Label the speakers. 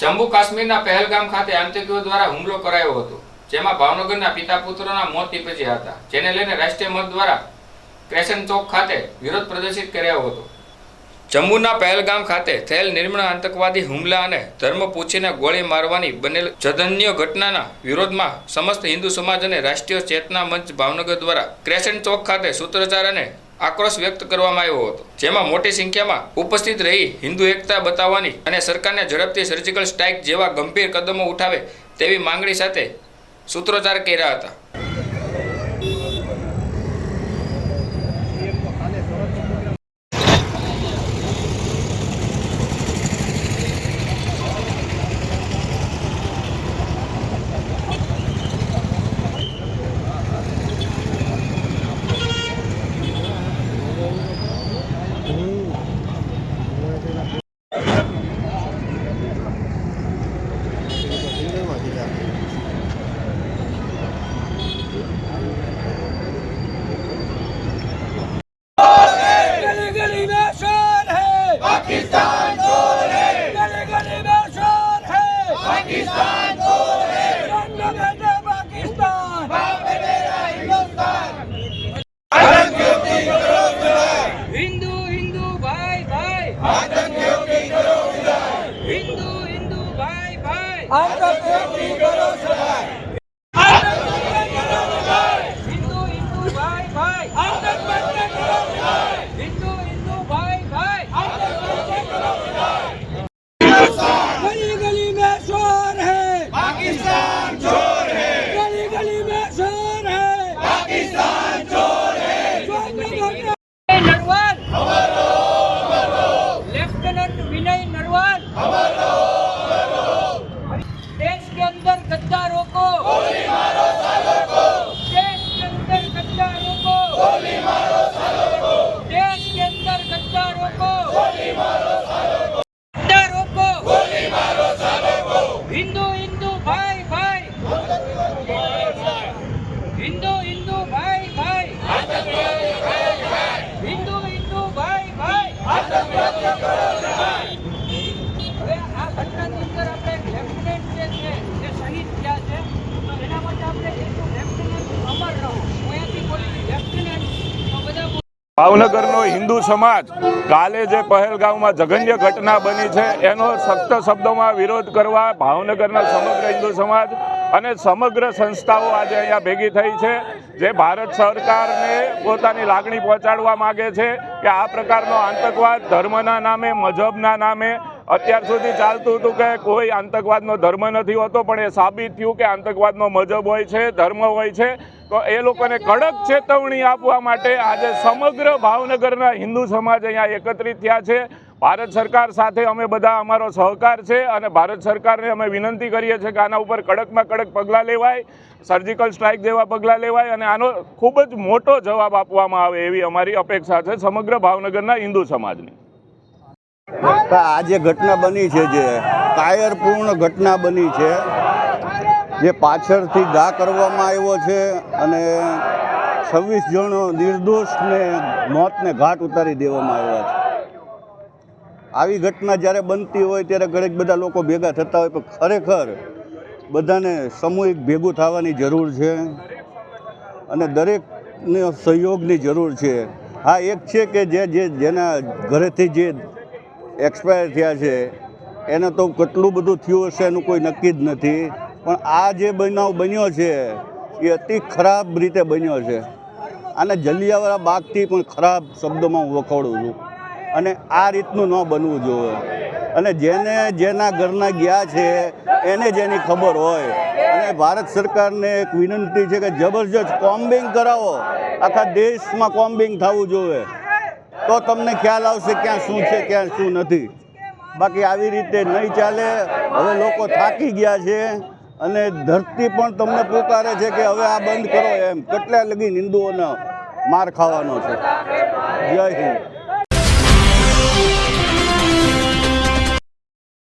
Speaker 1: જમ્મુ કાશ્મીરના પહેલગામ ખાતે આતંકીઓ દ્વારા હુમલો કરાયો હતો, જેમાં ભાવનગરના પિતા પુત્રોના મોત નીપજ્યા હતા, જેને લઈને રાષ્ટ્રીય મત દ્વારા ક્રેશન ચોક ખાતે વિરોધ પ્રદર્શિત કર્યો હતો. જમ્મુના પહેલગામ ખાતે થયેલ નિર્મળ આતંકવાદી હુમલા અને ધર્મ પૂછીને ગોળી મારવાની બનેલ જધન્ય ઘટનાના વિરોધમાં સમસ્ત હિન્દુ સમાજ અને રાષ્ટ્રીય ચેતના મંચ ભાવનગર દ્વારા ક્રેશન ચોક ખાતે સૂત્રચાર અને આક્રોશ વ્યક્ત કરવામાં આવ્યો હતો. જેમાં મોટી સંખ્યામાં ઉપસ્થિત રહી હિન્દુ એકતા બતાવવાની અને સરકારને ઝડપથી સર્જિકલ સ્ટ્રાઇક જેવા ગંભીર કદમો ઉઠાવે તેવી માંગણી સાથે સૂત્રોચ્ચાર કર્યા હતા.
Speaker 2: আমরা
Speaker 3: ભાવનગરનો હિન્દુ સમાજ કાલે જે પહેલગામમાં જઘન્ય ઘટના બની છે, એનો સખ્ત શબ્દોમાં વિરોધ કરવા ભાવનગરના સમગ્ર હિન્દુ સમાજ અને સમગ્ર સંસ્થાઓ આજે અહીંયા ભેગી થઈ છે. જે ભારત સરકારને પોતાની લાગણી પહોંચાડવા માગે છે કે આ પ્રકારનો આતંકવાદ ધર્મના નામે, મજહબના નામે અત્યાર સુધી ચાલતું હતું કે કોઈ આતંકવાદનો ધર્મ નથી હોતો, પણ એ સાબિત થયું કે આતંકવાદનો મજહબ હોય છે, ધર્મ હોય છે. તો એ લોકોને કડક ચેતવણી આપવા માટે આજે સમગ્ર ભાવનગરના હિન્દુ સમાજ અહીંયા એકત્રિત થયા છે. ભારત સરકાર સાથે અમે બધા અમારો સહકાર છે અને ભારત સરકારને અમે વિનંતી કરીએ છીએ કે આના ઉપર કડકમાં કડક પગલાં લેવાય સર્જિકલ સ્ટ્રાઇક જેવા પગલાં લેવાય અને આનો ખૂબ જ મોટો જવાબ આપવામાં આવે એવી અમારી અપેક્ષા છે સમગ્ર ભાવનગરના હિન્દુ સમાજની.
Speaker 4: આ જે ઘટના બની છે જે કાયરપૂર્ણ ઘટના બની છે જે પાછળથી ઘા કરવામાં આવ્યો છે અને છવ્વીસ જણો નિર્દોષને મોતને ઘાટ ઉતારી દેવામાં આવ્યા છે. આવી ઘટના જ્યારે બનતી હોય ત્યારે ઘણી બધા લોકો ભેગા થતા હોય, પણ ખરેખર બધાને સામૂહિક ભેગું થવાની જરૂર છે અને દરેકને સહયોગની જરૂર છે. હા, એક છે કે જે જે, જેના ઘરેથી જે એક્સપાયર થયા છે, એને તો કેટલું બધું થયું હશે એનું કોઈ નક્કી જ નથી. પણ આ જે બનાવ બન્યો છે, એ અતિ ખરાબ રીતે બન્યો છે. આને જલિયાવાળા બાગથી પણ ખરાબ શબ્દોમાં હું વખોડું છું. અને આ રીતનું ન બનવું જોઈએ. અને જેને જેના ઘરના ગયા છે, એને જેની ખબર હોય. અને ભારત સરકારને એક વિનંતી છે કે જબરજસ્ત કોમ્બિંગ કરાવો. આખા દેશમાં કોમ્બિંગ થવું જોઈએ. તો તમને ખ્યાલ આવશે ક્યાં શું છે, ક્યાં શું નથી. બાકી આવી રીતે નહીં ચાલે. હવે લોકો થાકી ગયા છે. અને ધરતી પણ તમને પોકારે છે કે હવે આ બંધ કરો એમ. કેટલા લગી હિન્દુઓને માર ખાવાનો છે. જય હિન્દ.